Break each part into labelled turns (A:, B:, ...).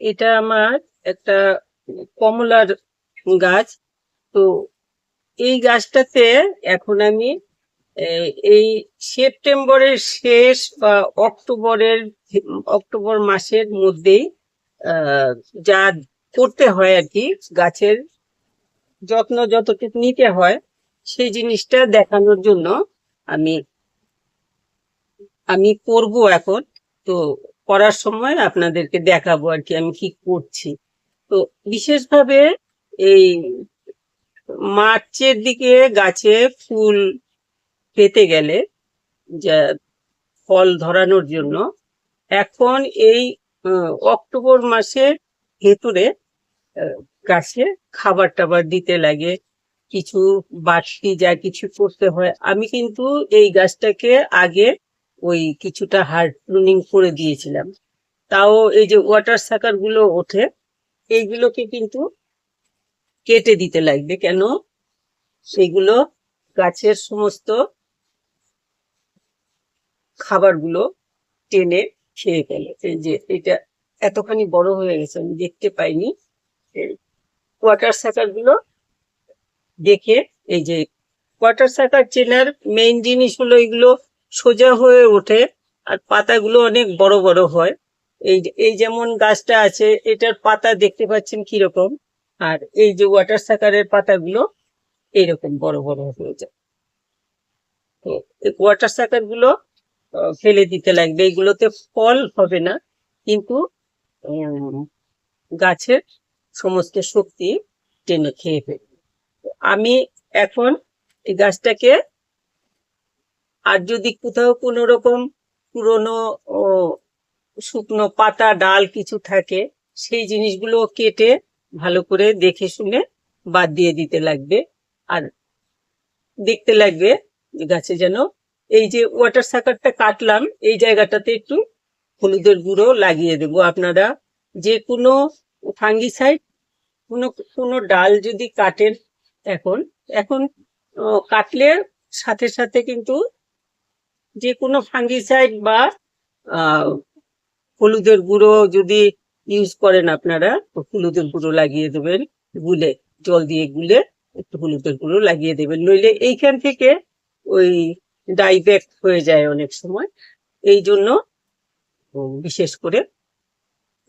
A: এটা আমার একটা কমলার গাছ। তো এই গাছটাতে এখন আমি এই সেপ্টেম্বরের শেষ বা অক্টোবরের, অক্টোবর মাসের মধ্যেই যা করতে হয় আর কি, গাছের যত্ন যতটুকু নিতে হয়, সেই জিনিসটা দেখানোর জন্য আমি আমি করব এখন। তো করার সময় আপনাদেরকে দেখাবো আর কি আমি কি করছি। তো বিশেষভাবে এই মার্চের দিকে গাছে ফুল পেতে গেলে যা ফল ধরানোর জন্য এখন এই অক্টোবর মাসের ভেতরে গাছে খাবার টাবার দিতে লাগে, কিছু বাড়তি যা কিছু করতে হয়। আমি কিন্তু এই গাছটাকে আগে ওই কিছুটা হার্ড প্রুনিং করে দিয়েছিলাম। তাও এই যে ওয়াটার সাকারগুলো ওঠে, এইগুলোকে কিন্তু কেটে দিতে লাগবে। কেন? সেগুলো গাছের সমস্ত খাবারগুলো টেনে খেয়ে ফেলে। এই যে এটা এতখানি বড় হয়ে গেছে, আমি দেখতে পাইনি। ওয়াটার সাকারগুলো দেখে এই যে ওয়াটার সাকার চেনার মেইন জিনিস হলো এগুলো সোজা হয়ে ওঠে আর পাতাগুলো অনেক বড় বড় হয়। এই এই যেমন গাছটা আছে, এটার পাতা দেখতে পাচ্ছেন কীরকম? আর এই যে ওয়াটার সাকারের পাতাগুলো এইরকম বড় বড় হয়ে যায়। তো ওয়াটার সাকারগুলো ফেলে দিতে লাগবে। এগুলোতে ফল হবে না, কিন্তু গাছের সমস্ত শক্তি টেনে খেয়ে ফেলবে। আমি এখন এই গাছটাকে আর যদি কোথাও কোনো রকম পুরনো শুকনো পাতা, ডাল কিছু থাকে, সেই জিনিসগুলো কেটে ভালো করে দেখে শুনে বাদ দিয়ে দিতে লাগবে। আর দেখতে লাগবে গাছে যেন এই যে ওয়াটার সাকারটা কাটলাম, এই জায়গাটাতে একটু হলুদের গুঁড়ো লাগিয়ে দেবো আপনারা। যে কোনো ফাঙ্গিসাইড কোনো কোনো ডাল যদি কাটেন এখন এখন কাটলে সাথে সাথে কিন্তু যে কোনো ফাঙ্গিসাইড বা হলুদের গুঁড়ো যদি ইউজ করেন আপনারা হলুদের গুঁড়ো লাগিয়ে দেবেন, গুলে, জল দিয়ে গুলে একটু হলুদের গুঁড়ো লাগিয়ে দেবেন। নইলে এইখান থেকে ওই ডাইব্যাক হয়ে যায় অনেক সময়। এই জন্য বিশেষ করে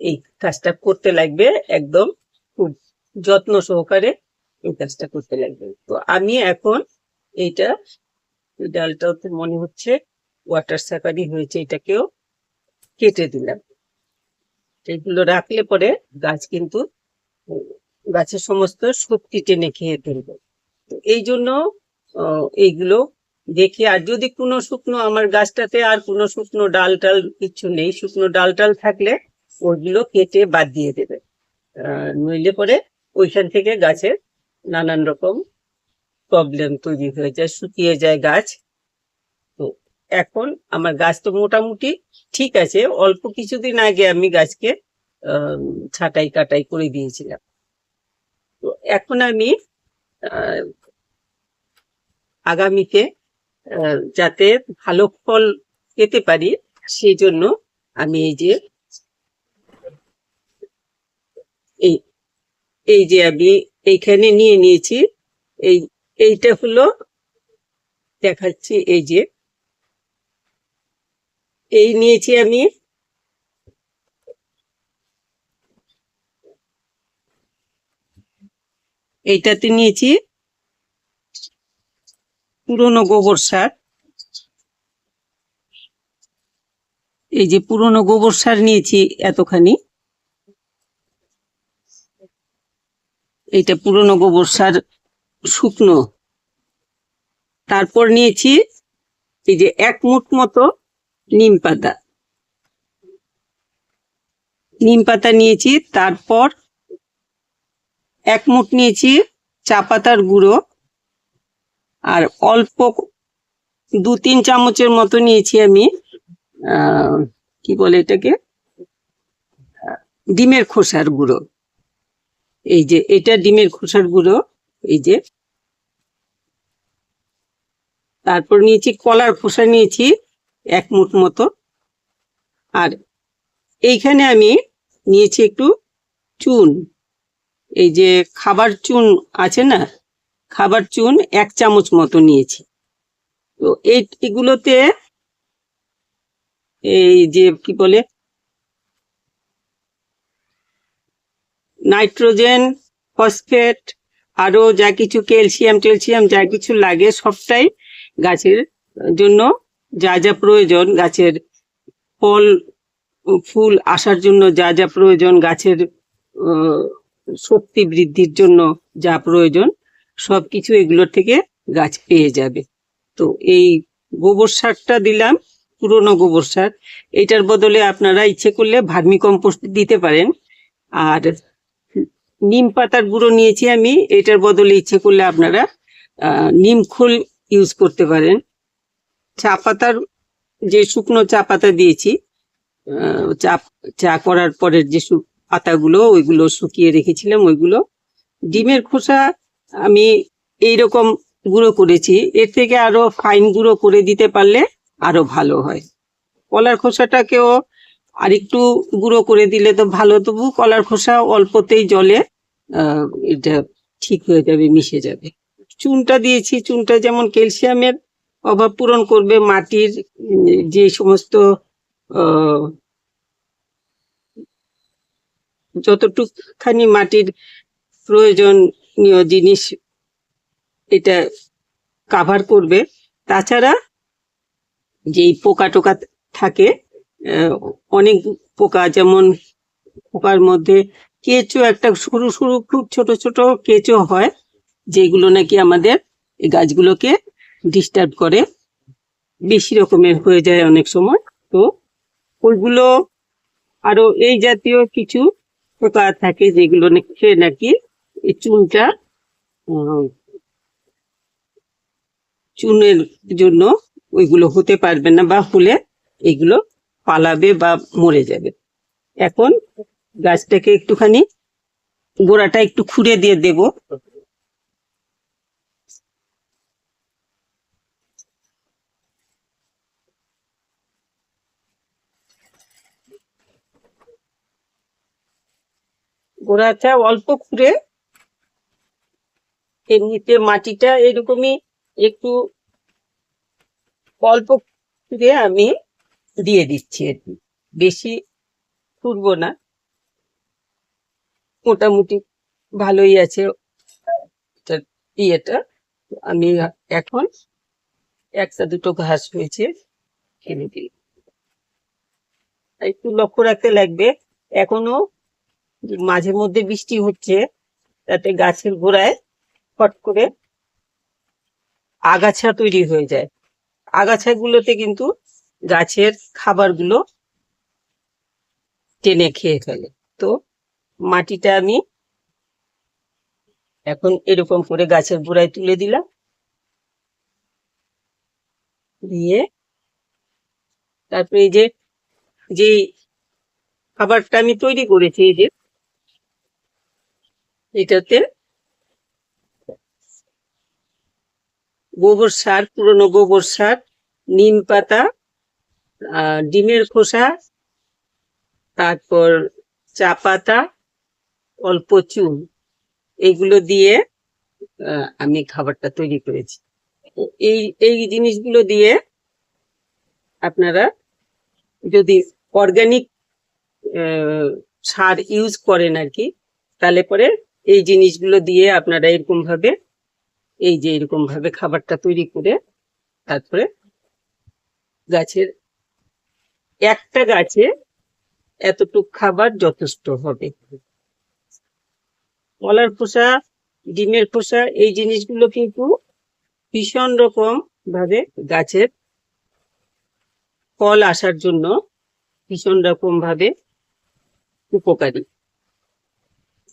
A: এই কাজটা করতে লাগবে একদম খুব যত্ন সহকারে এই কাজটা করতে লাগবে। তো আমি এখন এইটা, এই ডালটাও তো মনে হচ্ছে ওয়াটার সাকারি হয়েছে এটাকেও কেটে দিলাম। এগুলো রাখলে পরে গাছ কিন্তু গাছের সমস্ত শক্তি টেনে খেয়ে ফেলবে। তো এই জন্য এইগুলো দেখি আর যদি কোনো শুকনো আমার গাছটাতে আর কোনো শুকনো ডাল টাল কিছু নেই, শুকনো ডাল টাল থাকলে ওইগুলো কেটে বাদ দিয়ে দেবে। নইলে পরে ওইখান থেকে গাছের নানান রকম প্রবলেম তৈরি হয়ে যায়, শুকিয়ে যায় গাছ। এখন আমার গাছ তো মোটামুটি ঠিক আছে। অল্প কিছুদিন আগে আমি গাছকে ছাঁটাই কাটাই করে দিয়েছিলাম। তো এখন আমি আগামীতে যাতে ভালো ফল পেতে পারি সেই জন্য আমি এই যে, এই এই যে আমি এইখানে নিয়ে নিয়েছি। এই, এইটা হলো, দেখাচ্ছি এই যে এই নিয়েছি আমি। এইটাতে নিয়েছি পুরনো গোবর সার। এই যে পুরনো গোবর সার নিয়েছি এতখানি। এইটা পুরনো গোবর সার শুকনো। তারপর নিয়েছি এই যে এক মুঠ মতো নিম পাতা নিম পাতা নিয়েছি, তারপর এক মুঠ নিয়েছি চা পাতার গুঁড়ো। আর অল্প দু তিন চামচের মতো নিয়েছি আমি কি বলে এটাকে? ডিমের খোসার গুঁড়ো। এই যে, এটা ডিমের খোসার গুঁড়ো, এই যে। তারপর নিয়েছি কলার খোসা নিয়েছি। এক মুঠ মতো। আর এইখানে আমি নিয়েছি একটু চুন। এই যে খাবার চুন আছে না, খাবার চুন এক চামচ মতো নিয়েছি। তো এই, এগুলোতে এই যে কি বলে, নাইট্রোজেন, ফসফেট আরও যা কিছু ক্যালসিয়াম, টেলসিয়াম যা কিছু লাগে সবটাই গাছের জন্য যা যা প্রয়োজন গাছের ফল ফুল আসার জন্য যা যা প্রয়োজন গাছের শক্তি বৃদ্ধির জন্য যা প্রয়োজন সব কিছু এগুলোর থেকে গাছ পেয়ে যাবে। তো এই গোবর সারটা দিলাম, পুরনো গোবর সার। এটার বদলে আপনারা ইচ্ছে করলে ভার্মি কম্পোস্ট দিতে পারেন। আর নিম পাতার গুঁড়ো নিয়েছি আমি, এটার বদলে ইচ্ছে করলে আপনারা নিম খোল ইউজ করতে পারেন। পাতার যে শুকনো চা পাতা দিয়েছি চা চা করার পরের যে পাতাগুলো, ওইগুলো শুকিয়ে রেখেছিলাম, ওইগুলো। ডিমের খোসা আমি এইরকম গুঁড়ো করেছি, এর থেকে আরও ফাইন গুঁড়ো করে দিতে পারলে আরও ভালো হয়। কলার খোসাটাকেও আরেকটু গুঁড়ো করে দিলে তো ভালো, তবু কলার খোসা অল্পতেই জলে এটা ঠিক হয়ে যাবে, মিশে যাবে। চুনটা দিয়েছি, চুনটা যেমন ক্যালসিয়ামের অভাব পূরণ করবে মাটির, যে সমস্ত যতটুকখানি মাটির প্রয়োজনীয় জিনিস এটা কাভার করবে। তাছাড়া যেই পোকা টোকা থাকে অনেক পোকা যেমন পোকার মধ্যে কেঁচো একটা সরু সরু খুব ছোট ছোট কেঁচো হয়, যেগুলো নাকি আমাদের এই গাছগুলোকে ডিস্টার্ব করে। বেশি রকমের হয়ে যায় অনেক সময়। তো ওইগুলো আরও এই জাতীয় কিছু পোকা থাকে যেগুলো খেয়ে নাকি এই চুনটা চুনের জন্য ওইগুলো হতে পারবে না বা হলে এগুলো পালাবে বা মরে যাবে। এখন গাছটাকে একটুখানি গোড়াটা একটু খুঁড়ে দিয়ে দেব। গোড়াটা অল্প খুঁড়ে এমনিতে মাটিটা এরকমই একটু অল্প খুঁড়ে আমি দিয়ে দিচ্ছি আর কি। বেশি খুঁড়বো না। মোটামুটি ভালোই আছে ইয়েটা। আমি এখন একটা দুটো ঘাস হয়েছে ফেলে দিই। একটু লক্ষ্য রাখতে লাগবে, এখনও মাঝে মধ্যে বৃষ্টি হচ্ছে, তাতে গাছের গোড়ায় ফট করে আগাছা তৈরি হয়ে যায়। আগাছাগুলোতে কিন্তু গাছের খাবারগুলো টেনে খেয়ে ফেলে। তো মাটিটা আমি এখন এরকম করে গাছের গোড়ায় তুলে দিলাম। দিয়ে তারপরে এই যে যে খাবারটা আমি তৈরি করেছি, এই যে এটাতে গোবর সার, পুরনো গোবর সার, নিম পাতা ডিমের খোসা, তারপর চা পাতা, অল্প চুন। এইগুলো দিয়ে আমি খাবারটা তৈরি করেছি। এই এই জিনিসগুলো দিয়ে আপনারা যদি অর্গানিক সার ইউজ করেন আর কি, তাহলে পরে এই জিনিসগুলো দিয়ে আপনারা এরকম ভাবে এই যে এরকম ভাবে খাবারটা তৈরি করে, তারপরে গাছের একটা গাছে এতটুক খাবার যথেষ্ট হবে। কলার খোসা, ডিমের খোসা, এই জিনিসগুলো কিন্তু ভীষণ রকম ভাবে গাছের ফল আসার জন্য ভীষণ রকম ভাবে উপকারী।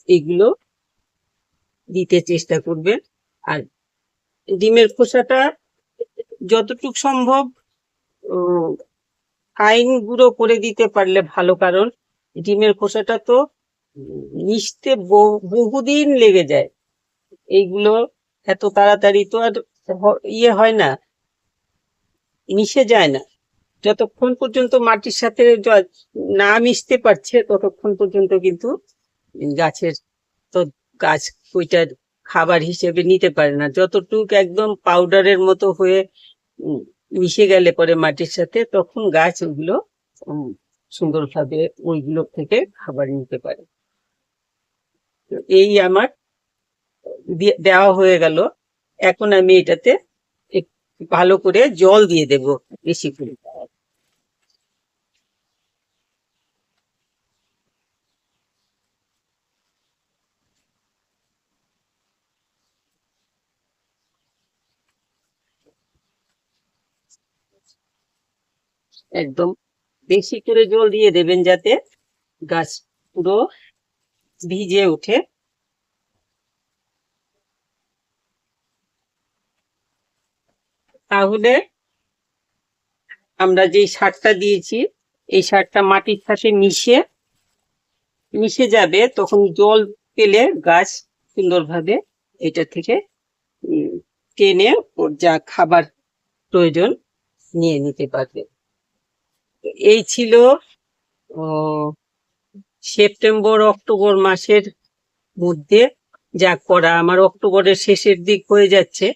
A: এগুলো দিতে চেষ্টা করবেন আর ডিমের খোসাটা যতটুক সম্ভব ফাইন গুঁড়ো করে দিতে পারলে ভালো, কারণ ডিমের খোসাটা তো মিশতে বহু- বহুদিন লেগে যায়। এইগুলো এত তাড়াতাড়ি তো আর ইয়ে হয় না, মিশে যায় না। যতক্ষণ পর্যন্ত মাটির সাথে না মিশতে পারছে, ততক্ষণ পর্যন্ত কিন্তু গাছের গাছ ওইটার খাবার হিসেবে নিতে পারে না। যতটুক একদম পাউডারের মতো হয়ে মিশে গেলে পরে মাটির সাথে তখন গাছ উম, সুন্দরভাবে ওইগুলো থেকে খাবার নিতে পারে। এই আমার দেওয়া হয়ে গেল। এখন আমি এটাতে ভালো করে জল দিয়ে দেব বেশি করে। একদম বেশি করে জল দিয়ে দেবেন যাতে গাছ পুরো ভিজে ওঠে। তাহলে আমরা যে সারটা দিয়েছি, এই সারটা মাটির সাথে মিশে মিশে যাবে তখন জল পেলে গাছ সুন্দরভাবে এটা থেকে টেনে ওর যা খাবার প্রয়োজন নিয়ে নিতে পারবে। এই ছিল সেপ্টেম্বর, অক্টোবর মাসের মধ্যে যা করা আমার অক্টোবরের শেষের দিক হয়ে যাচ্ছে।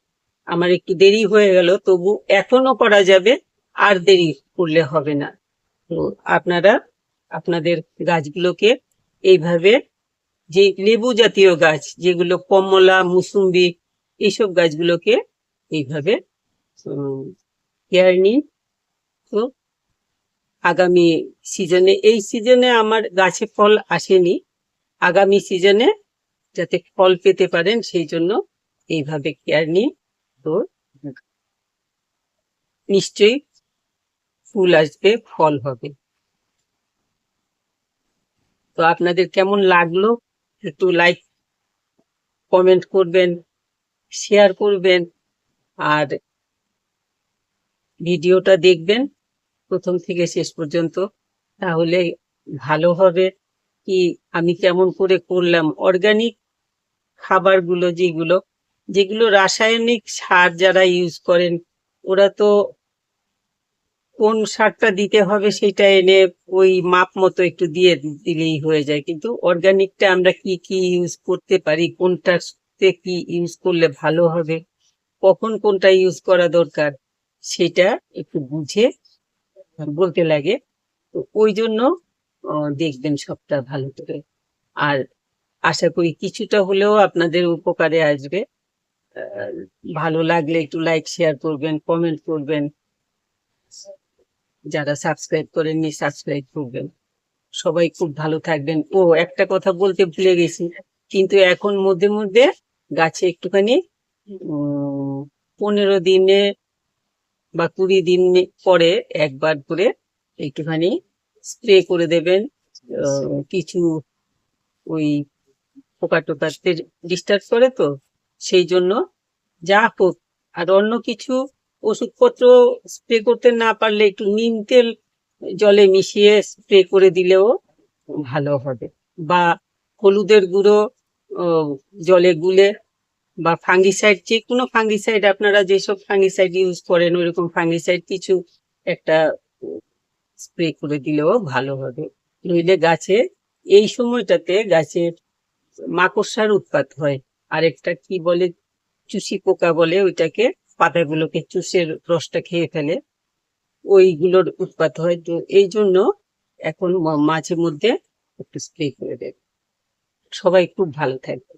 A: আমার একটু দেরি হয়ে গেল, তবু এখনও করা যাবে, আর দেরি করলে হবে না। তো আপনারা, আপনাদের গাছগুলোকে এইভাবে, যে লেবু জাতীয় গাছ, যেগুলো কমলা, মুসুম্বি, এইসব গাছগুলোকে এইভাবে কেয়ার নিন। তো আগামী সিজনে, এই সিজনে আমার গাছে ফল আসেনি। আগামী সিজনে যাতে ফল পেতে পারেন, সেই জন্য এইভাবে কেয়ার নিন তো নিশ্চয়ই ফুল আসবে, ফল হবে। তো আপনাদের কেমন লাগল? একটু লাইক কমেন্ট করবেন শেয়ার করবেন, আর ভিডিওটা দেখবেন। প্রথম থেকে শেষ পর্যন্ত, তাহলে ভালো হবে কি আমি কেমন করে করলাম। অর্গানিক খাবারগুলো যেগুলো যেগুলো রাসায়নিক সার যারা ইউজ করেন, ওরা তো কোন সারটা দিতে হবে সেটা এনে ওই মাপ মতো একটু দিয়ে দিলেই হয়ে যায়। কিন্তু অর্গানিকটা আমরা কি কি ইউজ করতে পারি? কোনটাতে কি ইউজ করলে ভালো হবে? কখন কোনটা ইউজ করা দরকার? সেটা একটু বুঝে বলতে লাগে। তো ওই জন্য দেখবেন সবটা ভালো করে। আর আশা করি কিছুটা হলেও আপনাদের উপকারে আসবে। ভালো লাগলে একটু লাইক শেয়ার করবেন কমেন্ট করবেন। যারা সাবস্ক্রাইব করেননি সাবস্ক্রাইব করবেন। সবাই খুব ভালো থাকবেন। ও, একটা কথা বলতে ভুলে গেছি। কিন্তু এখন মধ্যে মধ্যে গাছে একটুখানি পনেরো দিনে বা কুড়ি দিন পরে একবার করে একটুখানি স্প্রে করে দেবেন কিছু ওই পোকা টোকাতে ডিস্টার্ব করে তো সেই জন্য যা হোক। আর অন্য কিছু ওষুধপত্র স্প্রে করতে না পারলে একটু নিম তেল জলে মিশিয়ে স্প্রে করে দিলেও ভালো হবে। বা হলুদের গুঁড়ো জলে গুলে বা ফাঙ্গিসাইড যে কোনো ফাঙ্গিসাইড আপনারা যেসব ফাঙ্গিসাইড ইউজ করেন, ওইরকম ফাঙ্গিসাইড কিছু একটা স্প্রে করে দিলেও ভালো হবে। নইলে গাছে এই সময়টাতে গাছের মাকড়সার উৎপাত হয়। আরেকটা কি বলে, চুষি পোকা বলে, ওইটাকে পাতাগুলোকে চুষের রসটা খেয়ে ফেলে, ওইগুলোর উৎপাত হয়। তো এই জন্য এখন মাঝে মধ্যে একটু স্প্রে করে দেবে সবাই খুব ভালো থাকবে